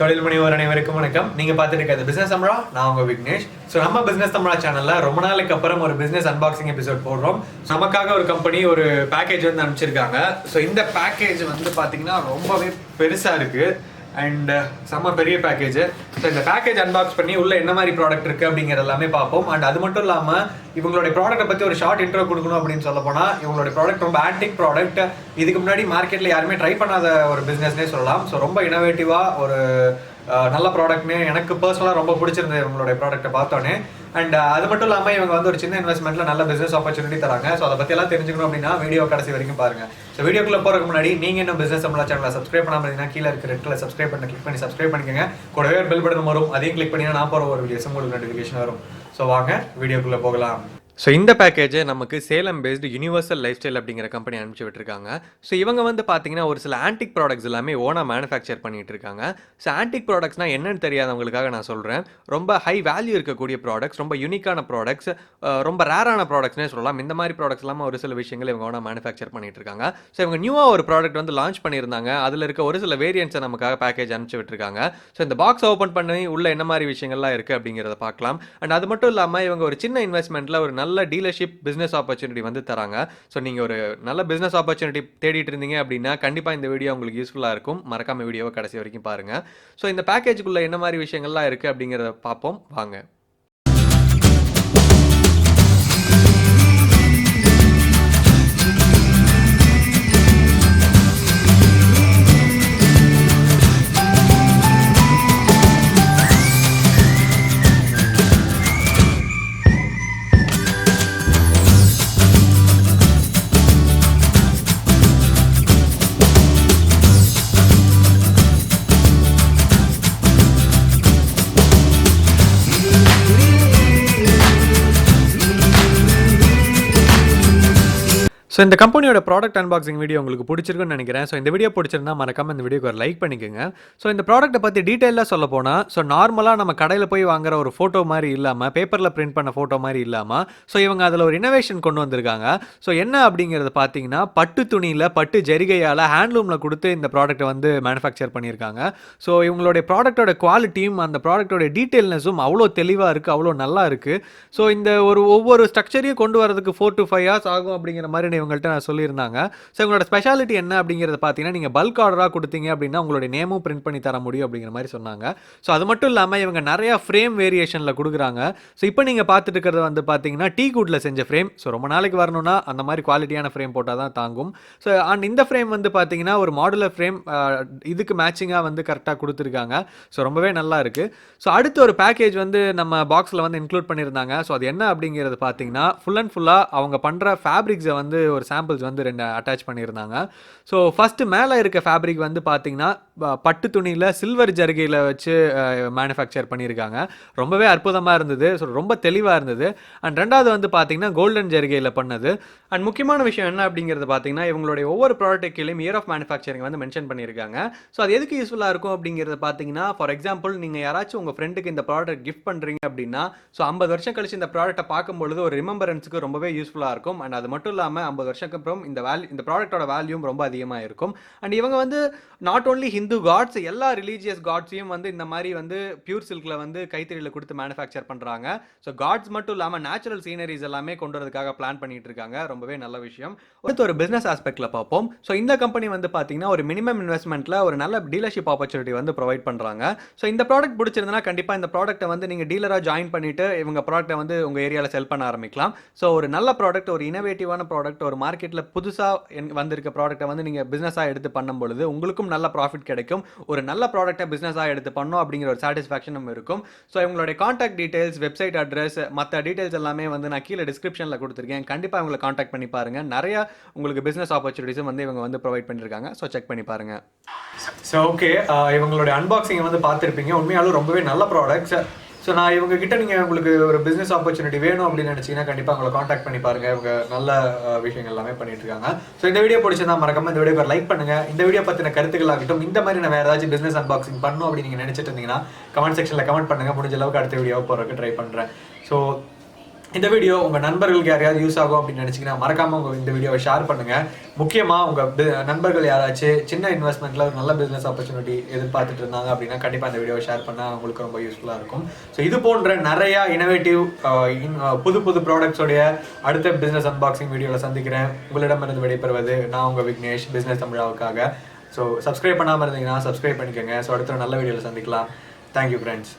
தொழில் முனைவோர் அனைவருக்கும் வணக்கம். நீங்க பார்த்துட்டு இருக்கிறது பிசினஸ் தமிழா நான் உங்க விக்னேஷ். ஸோ நம்ம பிசினஸ் தமிழா சேனல்ல ரொம்ப நாளைக்கு அப்புறம் ஒரு பிசினஸ் அன்பாக்சிங் எபிசோட் போடுறோம். நமக்காக ஒரு கம்பெனி ஒரு பேக்கேஜ் வந்து அனுப்பிச்சிருக்காங்க. ஸோ இந்த பேக்கேஜ் வந்து பாத்தீங்கன்னா ரொம்பவே பெருசா இருக்கு. அண்ட் uh, செம்ம பெரிய பேக்கேஜ் ஸோ இந்த பேக்கேஜ் அன்பாக்ஸ் பண்ணி உள்ள என்ன மாதிரி ப்ராடக்ட் இருக்கு அப்படிங்கிறது எல்லாமே பார்ப்போம். அண்ட் அது மட்டும் இல்லாமல் இவங்களுடைய ப்ராடக்ட்டை பற்றி ஒரு ஷார்ட் இன்ட்ரோ கொடுக்கணும் அப்படின்னு சொல்ல போனால் இவங்களுடைய ப்ராடக்ட் ரொம்ப ஆன்டிக் ப்ராடக்ட் இதுக்கு முன்னாடி மார்க்கெட்டில் யாருமே ட்ரை பண்ணாத ஒரு பிஸ்னஸ்னே சொல்லலாம். ஸோ ரொம்ப இனோவேட்டிவாக ஒரு நல்ல ப்ராடக்ட்னு எனக்கு பர்சனலாக ரொம்ப பிடிச்சிருந்தது இவங்களுடைய ப்ராடக்ட்டை பார்த்தோன்னே. அண்ட் அது மட்டும் இல்லாமல் இவங்க வந்து ஒரு சின்ன இன்வெஸ்ட்மெண்ட்ல நல்ல பிசினஸ் ஆப்பர்ச்சுனிட்டி தராங்க. ஸோ அதை பற்றியெல்லாம் எல்லாம் தெரிஞ்சுக்கணும் அப்படின்னா வீடியோ கடைசி வரைக்கும் பாருங்க. ஸோ வீடியோக்குள்ள போகிறதுக்கு முன்னாடி நீங்கள் இன்னும் பிசினஸ் நம்மள சேனலை சப்ஸ்கிரைப் பண்ணாமல் இருந்தீங்கன்னா கீழே இருக்க ரெட்டில் சப்ஸ்கிரைப் பண்ண கிளிக் பண்ணி சப்ஸ்கிரைப் பண்ணிக்கோங்க. கூடவே ஒரு பெல் பட்டன் வரும். அதையும் கிளிக் பண்ணி நான் போகிற ஒரு வீடியோஸ் உங்களுக்கு நோட்டிஃபிகேஷன் வரும். ஸோ வாங்க வீடியோக்குள்ளே போகலாம். ஸோ இந்த பேக்கேஜை நமக்கு Salem based universal life style அப்படிங்கிற கம்பெனி அனுப்பிச்சு விட்டுருக்காங்க. ஸோ இவங்க வந்து பார்த்தீங்கன்னா ஒரு சில ஆன்டிக் ப்ராடக்ட்ஸ் எல்லாமே ஓனாக மேனுஃபேக்சர் பண்ணிட்டு இருக்காங்க. ஸோ ஆன்டிக் ப்ராடக்ட்ஸ்னால் என்னென்னு தெரியாதவங்களுக்காக நான் சொல்கிறேன் ரொம்ப ஹை வேல்யூ இருக்கக்கூடிய ப்ராடக்ட்ஸ் ரொம்ப யூனிக்கான ப்ராடக்ட்ஸ் ரொம்ப ரேரான ப்ராடக்ட்ஸ்னே சொல்லலாம். இந்த மாதிரி ப்ராடக்ட்ஸ் இல்லாமல் ஒரு சில விஷயங்கள் இவங்க ஓனாக மேனுஃபேக்சர் பண்ணிட்டு இருக்காங்க. ஸோ இவங்க நியூவாக ஒரு ப்ராடக்ட் வந்து லான்ச் பண்ணியிருந்தாங்க. அதில் இருக்க ஒரு சில வேரியன்ட்ஸை நமக்காக பேக்கேஜ் அனுப்பிச்சு விட்டுருக்காங்க. ஸோ இந்த பாக்ஸ் ஓப்பன் பண்ணி உள்ள என்ன மாதிரி விஷயங்கள்லாம் இருக்குது அப்படிங்கிறத பார்க்கலாம். அண்ட் அது மட்டும் இல்லாமல் இவங்க ஒரு சின்ன இன்வெஸ்ட்மெண்ட்டில் ஒரு நல்ல டீலர்ஷிப் பிஸ்னஸ் ஆப்பர்ச்சுனிட்டி வந்து தராங்க. ஸோ நீங்கள் ஒரு நல்ல பிஸ்னஸ் ஆப்பர்ச்சுனிட்டி தேடிட்டு இருந்தீங்க அப்படின்னா கண்டிப்பாக இந்த வீடியோ உங்களுக்கு யூஸ்ஃபுல்லாக இருக்கும். மறக்காம வீடியோவை கடைசி வரைக்கும் பாருங்கள் ஸோ இந்த பேக்கேஜுக்குள்ளே என்ன மாதிரி விஷயங்கள்லாம் இருக்குது அப்படிங்கிறத பார்ப்போம். வாங்க. ஸோ இந்த கம்பெனியோட ப்ராடக்ட் அன்பாக்சிங் வீடியோ உங்களுக்கு பிடிச்சிருக்குன்னு நினைக்கிறேன். ஸோ இந்த வீடியோ பிடிச்சிருந்தா மறக்காம இந்த வீடியோக்கு ஒரு லைக் பண்ணிக்கோங்க. ஸோ இந்த ப்ராடக்ட்டை பற்றி டீட்டெயிலாக சொல்ல போனால் ஸோ நார்மலாக நம்ம கடையில் போய் வாங்குற ஒரு ஃபோட்டோ மாதிரி இல்லாமல் பேப்பரில் பிரிண்ட் பண்ண ஃபோட்டோ மாதிரி இல்லாமல் ஸோ இவங்க அதில் ஒரு இனோவேஷன் கொண்டு வந்திருக்காங்க. ஸோ என்ன அப்படிங்கிறத பார்த்தீங்கன்னா பட்டு துணியில் பட்டு ஜரிகையால் ஹேண்ட்லூமில் கொடுத்து இந்த ப்ராடக்ட்டை வந்து மேனுஃபேக்சர் பண்ணியிருக்காங்க. ஸோ இவங்களுடைய ப்ராடக்ட்டோட குவாலிட்டியும் அந்த ப்ராடக்ட்டோட டீட்டெயில்னஸும் அவ்வளோ தெளிவாக இருக்குது அவ்வளோ நல்லா இருக்குது ஸோ இந்த ஒரு ஒவ்வொரு ஸ்ட்ரக்சரையும் கொண்டு வரதுக்கு ஃபோர் டு ஃபைவ் ஹவர்ஸ் ஆகும் அப்படிங்கிற மாதிரி இவங்கள்ட்ட நான் சொல்லியிருந்தாங்க. ஸோ இவங்களோட ஸ்பெஷாலிட்டி என்ன அப்படிங்கிறத பார்த்தீங்கன்னா நீங்கள் பல்க் ஆர்டராக கொடுத்தீங்க அப்படின்னா உங்களுடைய நேமும் பிரிண்ட் பண்ணி தர முடியும் அப்படிங்கிற மாதிரி சொன்னாங்க. ஸோ அது மட்டும் இல்லாமல் இவங்க நிறையா ஃப்ரேம் வேரியேஷனில் கொடுக்குறாங்க. ஸோ இப்போ நீங்கள் பார்த்துட்டு இருக்கிறது வந்து பார்த்தீங்கன்னா டீ குட்டில் செஞ்ச ஃப்ரேம் ஸோ ரொம்ப நாளைக்கு வரணும்னா அந்த மாதிரி குவாலிட்டியான ஃப்ரேம் போட்டால் தான் தாங்கும். ஸோ அண்ட் இந்த ஃப்ரேம் வந்து பார்த்தீங்கன்னா ஒரு மாடுலர் ஃப்ரேம் இதுக்கு மேட்சிங்காக வந்து கரெக்டாக கொடுத்துருக்காங்க. ஸோ ரொம்பவே நல்லா இருக்குது ஸோ அடுத்து ஒரு பேக்கேஜ் வந்து நம்ம பாக்ஸில் வந்து இன்க்ளூட் பண்ணியிருந்தாங்க. ஸோ அது என்ன அப்படிங்கிறது பார்த்தீங்கன்னா ஃபுல் அண்ட் ஃபுல்லாக அவங்க பண்ணுற ஃபேப்ரிக்ஸை வந்து ஒரு சாம்பிள்ஸ் வந்து ரெண்டு அட்டாச் பண்ணியிருந்தாங்க. ஸோ ஃபஸ்ட்டு மேலே இருக்க ஃபேப்ரிக் வந்து பார்த்தீங்கன்னா பட்டு துணியில் சில்வர் ஜருகையில் வச்சு மேனுஃபேக்சர் பண்ணியிருக்காங்க. ரொம்பவே அற்புதமாக இருந்தது. ஸோ ரொம்ப தெளிவாக இருந்தது. அண்ட் ரெண்டாவது வந்து பார்த்தீங்கன்னா கோல்டன் ஜருகையில் பண்ணது. அண்ட் முக்கியமான விஷயம் என்ன அப்படிங்கிறது பார்த்தீங்கன்னா இவங்களுடைய ஒவ்வொரு ப்ராடக்ட் கீழேயும் இயர் ஆஃப் மேனுஃபேக்சரிங் வந்து மென்ஷன் பண்ணியிருக்காங்க. ஸோ அது எதுக்கு யூஸ்ஃபுல்லாக இருக்கும் அப்படிங்கிறது பார்த்தீங்கன்னா ஃபார் எக்ஸாம்பிள் நீங்கள் யாராச்சும் உங்கள் ஃப்ரெண்டுக்கு இந்த ப்ராடக்ட் கிஃப்ட் பண்ணுறீங்க அப்படின்னா ஸோ ஐம்பது வருஷம் கழிச்சு இந்த ப்ராடக்ட்டை பார்க்கும்பொழுது ஒரு ரிமெம்பரன்ஸுக்கு ரொம்பவே யூஸ்ஃபுல்லாக இருக்கும். அண்ட் அது மட்டும் இல்லாமல் ஐம்பது வருஷத்துக்கு அப்புறம் இந்த வேல்யூ இந்த ப்ராடக்டோட வேல்யூம் ரொம்ப அதிகமாக இருக்கும் அண்ட் இவங்க வந்து நாட் ஓன்லி ஹிந்து காட்ஸ் எல்லா ரிலீஜியஸ் காட்ஸையும் வந்து இந்த மாதிரி வந்து பியூர் சில்கில் வந்து கைத்தறியில் கொடுத்து மேனுஃபேக்சர் பண்ணுறாங்க ஸோ காட்ஸ் மட்டும் இல்லாமல் நேச்சுரல் சீனரிஸ் எல்லாமே கொண்டு வரதுக்காக பிளான் பண்ணிட்டு இருக்காங்க. ரொம்பவே நல்ல விஷயம். அடுத்து ஒரு பிஸ்னஸ் ஆஸ்பெக்ட்ல பார்ப்போம். ஸோ இந்த கம்பெனி வந்து பார்த்தீங்கன்னா ஒரு மினிமம் இன்வெஸ்ட்மெண்ட்டில் ஒரு நல்ல டீலர்ஷிப் ஆப்பர்ச்சுனிட்டி வந்து ப்ரொவைட் பண்ணுறாங்க ஸோ இந்த ப்ராடக்ட் பிடிச்சிருந்தனா கண்டிப்பாக இந்த ப்ராடக்ட்டை வந்து நீங்கள் டீலராக ஜாயின் பண்ணிட்டு இவங்க ப்ராடக்ட்டை வந்து உங்கள் ஏரியாவில் செல் பண்ண ஆரம்பிக்கலாம். ஸோ ஒரு நல்ல ப்ராடக்ட் ஒரு இனோவேட்டிவான ப்ராடக்ட் ஒரு மார்க்கெட்டில் புதுசாக வந்திருக்க ப்ராடக்ட்டை வந்து நீங்கள் பிஸ்னஸாக எடுத்து பண்ணும் பொழுது உங்களுக்கும் நல்ல ப்ராஃபிட் கிடைக்கும். ஒரு நல்ல ப்ராடக்ட்டை பிஸ்னஸாக எடுத்து பண்ணோம் அப்படிங்கிற ஒரு சாட்டிஸ்ஃபேக்ஷனும் இருக்கும். ஸோ இவங்களுடைய காண்டாக்ட் டீடைல்ஸ் வெப்சைட் அட்ரஸ் மற்ற டீடைல்ஸ் எல்லாமே வந்து நான் கீழே டிஸ்கிரிப்ஷனில் கொடுத்துருக்கேன். கண்டிப்பாக இவங்களை காண்டாக்ட் பண்ணி பாருங்கள் நிறைய உங்களுக்கு பிஸ்னஸ் ஆப்பர்ச்சுனிட்டிஸும் வந்து இவங்க வந்து ப்ரொவைட் பண்ணியிருக்காங்க ஸோ செக் பண்ணி பாருங்க. ஸோ ஓகே இவங்களுடைய அன்பாக்சிங் வந்து பார்த்துருப்பீங்க. உண்மையாலும் ரொம்பவே நல்ல ப்ராடக்ட்ஸ் ஸோ நான் இவங்க கிட்ட நீங்கள் உங்களுக்கு ஒரு பிஸ்னஸ் ஆப்பர்ச்சுனிட்டி வேணும் அப்படின்னு நினச்சிங்கன்னா கண்டிப்பாக உங்களை காண்டாக்ட் பண்ணி பாருங்க. இவங்க நல்ல விஷயங்கள் எல்லாமே பண்ணிட்டு இருக்காங்க ஸோ இந்த வீடியோ பிடிச்சிருந்தா மறக்காம இந்த வீடியோ லைக் பண்ணுங்க. இந்த வீடியோ பற்றின கருத்துக்கள் ஆகட்டும் இந்த மாதிரி நான் வேற ஏதாச்சும் பிஸ்னஸ் அன்பாக்சிங் பண்ணும் அப்படின்னு நீங்கள் நினச்சிட்டு இருந்தீங்கன்னா கமெண்ட் செக்ஷனில் கமெண்ட் பண்ணுங்க. முடிஞ்ச அளவுக்கு அடுத்த வீடியோ போகிறதுக்கு ட்ரை பண்ணுறேன் ஸோ இந்த வீடியோ உங்கள் நண்பர்களுக்கு யாரையாவது யூஸ் ஆகும் அப்படின்னு நினச்சிங்கன்னா மறக்காமல் உங்கள் இந்த வீடியோவை ஷேர் பண்ணுங்கள் முக்கியமாக உங்கள் நண்பர்கள் யாராச்சும் சின்ன இன்வெஸ்ட்மெண்ட்டில் ஒரு நல்ல பிஸ்னஸ் ஆப்பர்ச்சுனிட்டி எதிர்பார்த்துட்டு இருந்தாங்க அப்படின்னா கண்டிப்பாக இந்த வீடியோவை ஷேர் பண்ணால் உங்களுக்கு ரொம்ப யூஸ்ஃபுல்லாக இருக்கும். ஸோ இது போன்ற நிறையா இனோவேட்டிவ் புது புது ப்ராடக்ட்ஸோடைய அடுத்த பிஸ்னஸ் அன்பாக்சிங் வீடியோவில் சந்திக்கிறேன். உங்களிடமிருந்து விடைபெறுவது நான் உங்கள் விக்னேஷ் பிஸ்னஸ் தமிழாவுக்காக. ஸோ சப்ஸ்கிரைப் பண்ணாமல் இருந்தீங்கன்னா சப்ஸ்கிரைப் பண்ணிக்கோங்க. ஸோ அடுத்த நல்ல வீடியோவில் சந்திக்கலாம். Thank you friends